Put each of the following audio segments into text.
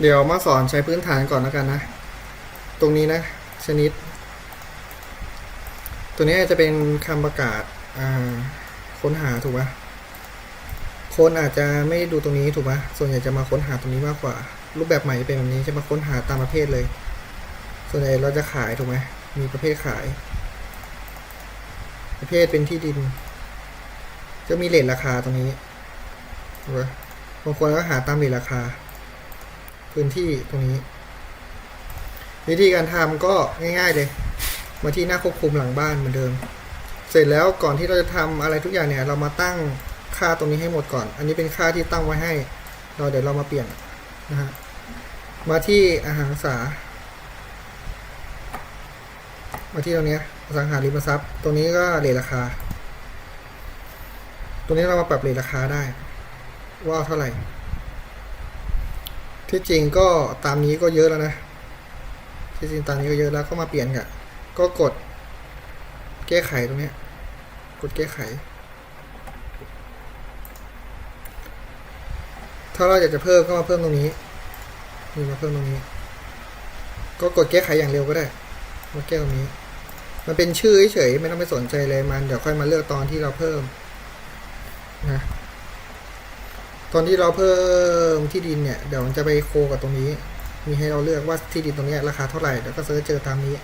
เดี๋ยวมาสอนใช้พื้นฐานก่อนแล้วกันนะ ตรงนี้นะ ชนิด ตัวนี้จะเป็นคำประกาศค้นหาถูกปะคนอาจจะไม่ดูตรงนี้ถูกปะส่วนใหญ่จะมาค้นหาตรงนี้มากกว่า รูปแบบใหม่จะเป็นแบบนี้จะมาค้นหาตามประเภทเลย ส่วนใหญ่เราจะขายถูกไหมมีประเภทขาย ประเภทเป็นที่ดิน จะมีเลทราคาตรงนี้ถูกปะบางคนก็หาตามเลทราคา พื้นที่ตรงนี้ วิธีการทำก็ง่าย ๆเลย มาที่หน้าควบคุมหลังบ้านเหมือนเดิม เสร็จแล้วก่อนที่เราจะทำอะไรทุกอย่างเนี่ย เรามาตั้งค่าตรงนี้ให้หมดก่อน อันนี้เป็นค่าที่ตั้งไว้ให้ เราเดี๋ยวเรามาเปลี่ยนนะฮะ มาที่อาหารสา มาที่ตรงนี้อสังหาริมทรัพย์ ตรงนี้ก็เรทราคา ตรงนี้เรามาปรับเรทราคาได้ ว่าเท่าไหร่ ที่จริงก็ตามนี้ก็เยอะแล้วนะ ที่จริงตามนี้ก็เยอะแล้วก็มาเปลี่ยนกะก็กดแก้ไขตรงนี้กดแก้ไข ถ้าเราอยากจะเพิ่มก็มาเพิ่มตรงนี้นี่มาเพิ่มตรงนี้ ก็กดแก้ไขอย่างเร็วก็ได้มาแก้ตรงนี้ มันเป็นชื่อเฉยๆไม่ต้องไปสนใจเลยมันเดี๋ยวค่อยมาเลือกตอนที่เราเพิ่มนะ ตอนที่เราเพิ่มที่ดินเนี่ยเดี๋ยวมันจะไปโคกับตรงนี้ มีให้เราเลือกว่าที่ดินตรงนี้ราคาเท่าไหร่เดี๋ยวก็เซิร์ชเจอตามนี้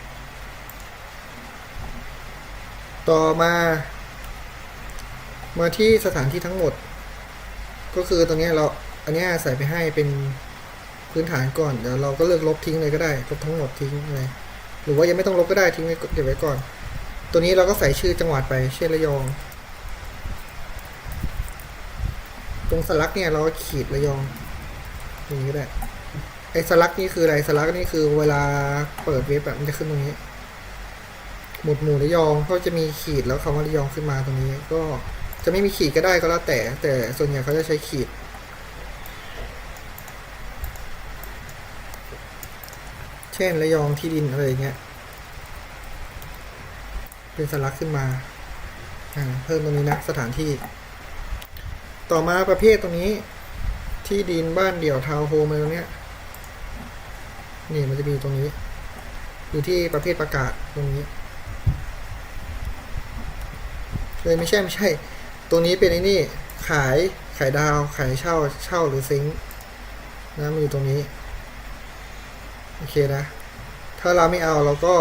ต่อมา มาที่สถานที่ทั้งหมด ก็คือตรงนี้เราอันนี้ใส่ไปให้เป็นพื้นฐานก่อนเดี๋ยวเราก็เลือกลบทิ้งเลยก็ได้ลบทั้งหมดทิ้งเลยหรือว่ายังไม่ต้องลบก็ได้ทิ้งไว้เก็บไว้ก่อน ตัวนี้เราก็ใส่ชื่อจังหวัดไปเช่นระยอง ตรงสลักเนี่ยเราก็ขีดระยองอย่างนี้ก็ได้ไอ้สลักนี่คืออะไรสลักนี่คือเวลาเปิดเว็บแบบมันจะขึ้นตรงนี้ หมุดหมู่ระยองก็จะมีขีดแล้วคำว่าระยองขึ้นมาตรงนี้ ก็จะไม่มีขีดก็ได้ก็แล้วแต่ แต่ส่วนใหญ่เขาจะใช้ขีดเช่นระยองที่ดินอะไรอย่างเงี้ยเป็นสลักขึ้นมาเพิ่มตรงนี้นะสถานที่ ต่อมาประเภทตรงนี้ ที่ดินบ้านเดี่ยวทาวน์โฮมอะไรตรงเนี้ยนี่มันจะมีตรงนี้ อยู่ที่ประเภทประกาศตรงนี้เลยไม่ใช่ไม่ใช่ ตรงนี้เป็นไอ้นี่ ขายขายดาวขายเช่าเช่าหรือซิงค์นะมันอยู่ตรงนี้ โอเคนะ ถ้าเราไม่เอาเราก็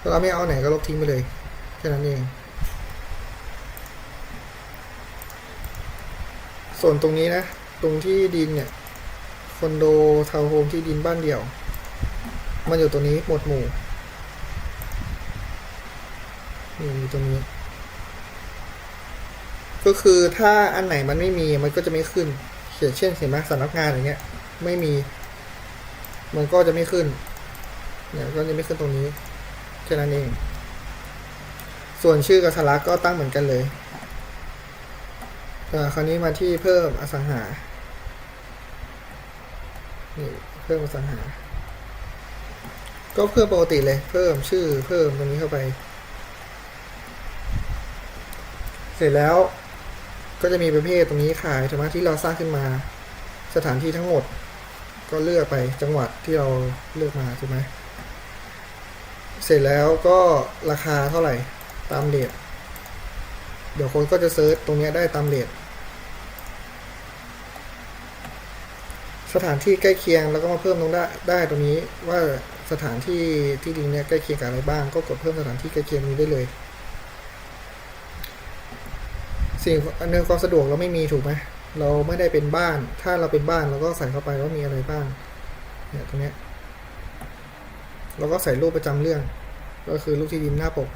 ถ้าเราไม่เอาไหนก็ลบทิ้งไปเลยแค่นั้นเอง ส่วนตรงนี้นะ ตรงที่ดินเนี่ยคอนโดทาวน์โฮมที่ดินบ้านเดี่ยว มันอยู่ตรงนี้หมวดหมู่นี่อยู่ตรงนี้ ก็คือถ้าอันไหนมันไม่มีมันก็จะไม่ขึ้นเขียนเช่นเห็นไหมสำนักงานอย่างเงี้ย ไม่มี มันก็จะไม่ขึ้น เนี่ยก็จะไม่ขึ้นตรงนี้แค่นั้นเอง ส่วนชื่อกับสลักก็ตั้งเหมือนกันเลย คราวนี้มาที่เพิ่มอสังหา นี่เพิ่มอสังหา ก็เพิ่มปกติเลย เพิ่มชื่อเพิ่มตรงนี้เข้าไป เสร็จแล้วก็จะมีประเภทตรงนี้ขายธรรมะที่เราสร้างขึ้นมา สถานที่ทั้งหมด ก็เลือกไปจังหวัดที่เราเลือกมาถูกไหมเสร็จแล้วก็ราคาเท่าไหร่ตามเรท เดี๋ยวคนก็จะเซิร์ชตรงนี้ได้ตามเรทสถานที่ใกล้เคียงแล้วก็มาเพิ่มตรงได้ได้ตรงนี้ว่าสถานที่ที่ดินเนี่ยใกล้เคียงกับอะไรบ้าง ก็กดเพิ่มสถานที่ใกล้เคียงนี้ได้เลย สิ่งอำนวยความสะดวกเราไม่มีถูกไหมเราไม่ได้เป็นบ้าน ถ้าเราเป็นบ้านเราก็ใส่เข้าไปว่ามีอะไรบ้างเนี่ยตรงนี้เราก็ใส่รูปประจำเรื่อง ก็คือรูปที่ดินหน้าปก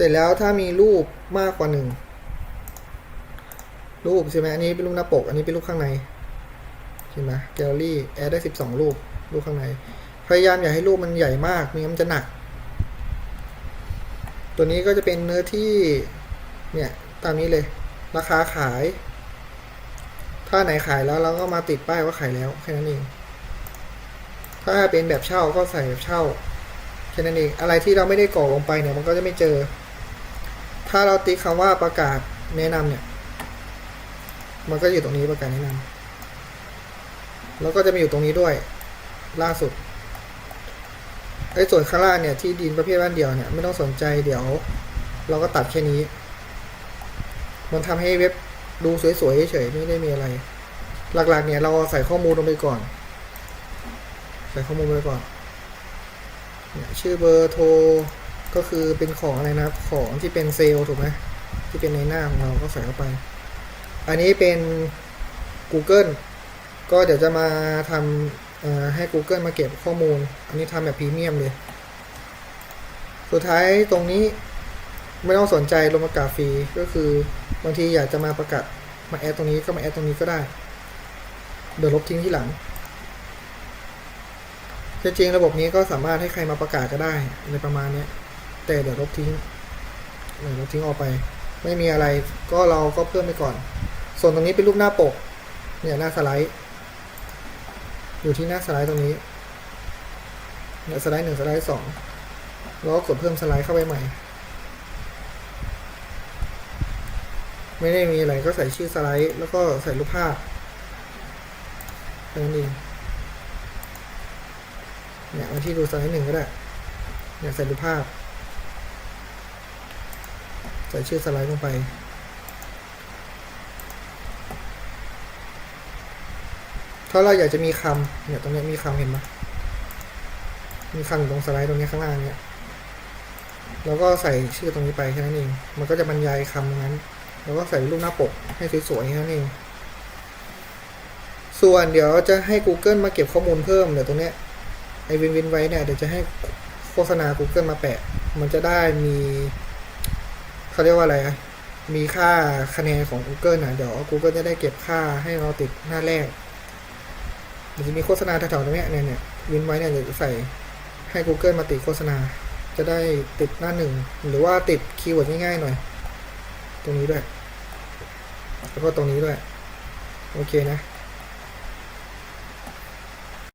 เสร็จแล้วถ้ามีรูปมากกว่าหนึ่งรูปใช่ไหมอันนี้เป็นรูปหน้าปก อันนี้เป็นรูปข้างในใช่ไหมแกลเลอรี่แอดได้สิบสองรูปรูปข้างใน พยายามอย่าให้รูปมันใหญ่มากม่งั้นมันจะหนัก ตัวนี้ก็จะเป็นเนื้อที่เนี่ยตามนี้เลย ราคาขาย ถ้าไหนขายแล้วเราก็มาติดป้ายว่าขายแล้วแค่นั้นเองถ้าเป็นแบบเช่าก็ใส่แบบเช่าแค่นั้นเองอะไรที่เราไม่ได้กรอกลงไปเนี่ยมันก็จะไม่เจอ ถ้าเราติ๊กคำว่าประกาศแนะนำเนี่ย มันก็อยู่ตรงนี้ประกันแนะนำแล้วก็จะมีอยู่ตรงนี้ด้วย ล่าสุดไอ้ส่วนข้างล่างเนี่ยที่ดินประเภทบ้านเดียวเนี่ยไม่ต้องสนใจเดี๋ยว เราก็ตัดแค่นี้ มันทำให้เว็บดูสวยๆเฉยๆไม่ได้มีอะไร หลักๆ เนี่ยเราใส่ข้อมูลลงไปก่อน ใส่ข้อมูลไปก่อนเนี่ยชื่อเบอร์โทร ก็คือเป็นของอะไรนะครับ ของที่เป็นเซลล์ถูกไหมที่เป็นในหน้าของเราก็ใส่เข้าไป อันนี้เป็น Google ก็เดี๋ยวจะมาทำให้ Google มาเก็บข้อมูล อันนี้ทำแบบพรีเมียมเลย สุดท้ายตรงนี้ไม่ต้องสนใจลงประกาศฟรีก็คือบางทีอยากจะมาประกาศมาแอดตรงนี้ก็มาแอดตรงนี้ก็ได้ เดี๋ยวลบทิ้งที่หลังจริงๆระบบนี้ก็สามารถให้ใครมาประกาศก็ได้ในประมาณนี้ แต่เดี๋ยวลบทิ้งเดี๋ยวลบทิ้งออกไป ไม่มีอะไรก็เราก็เพิ่มไปก่อน ส่วนตรงนี้เป็นรูปหน้าปก เนี่ยหน้าสไลด์ อยู่ที่หน้าสไลด์ตรงนี้เนี่ยสไลด์หนึ่งสไลด์สองแล้วก็กดเพิ่มสไลด์เข้าไปใหม่ ไม่ได้มีอะไรก็ใส่ชื่อสไลด์ แล้วก็ใส่รูปภาพแค่นั้นเองเนี่ยมาที่ดูสไลด์หนึ่งก็ได้เนี่ยใส่รูปภาพ ใส่ชื่อสไลด์ลงไป ถ้าเราอยากจะมีคำเนี่ยตรงนี้มีคำเห็นไหมมีคำอยู่ตรงสไลด์ตรงนี้ข้างล่างเนี่ยแล้วก็ใส่ชื่อตรงนี้ไปแค่นั้นเอง มันก็จะบรรยายคำงนั้น แล้วก็ใส่รูปหน้าปกให้สวยๆแค่นั้นเอง ส่วนเดี๋ยวจะให้ Google มาเก็บข้อมูลเพิ่มเดี๋ยวตรงนี้ไอวินวินไว้เนี่ยเดี๋ยวจะให้โฆษณา Google มาแปะ มันจะได้มี เขาเรียกว่าอะไรอะมีค่าคะแนนของ Google นะเดี๋ยว Google จะได้เก็บค่าให้เราติดหน้าแรกมันจะมีโฆษณาแถวๆตรงนี้เนี่ยเนี่ยวินไว้เนี่ยเดี๋ยวจะใส่ให้ Google มาติดโฆษณา จะได้ติดหน้าหนึ่งหรือว่าติดคีย์เวิร์ดง่ายๆหน่อย ตรงนี้ด้วย แล้วก็ตรงนี้ด้วย โอเคนะ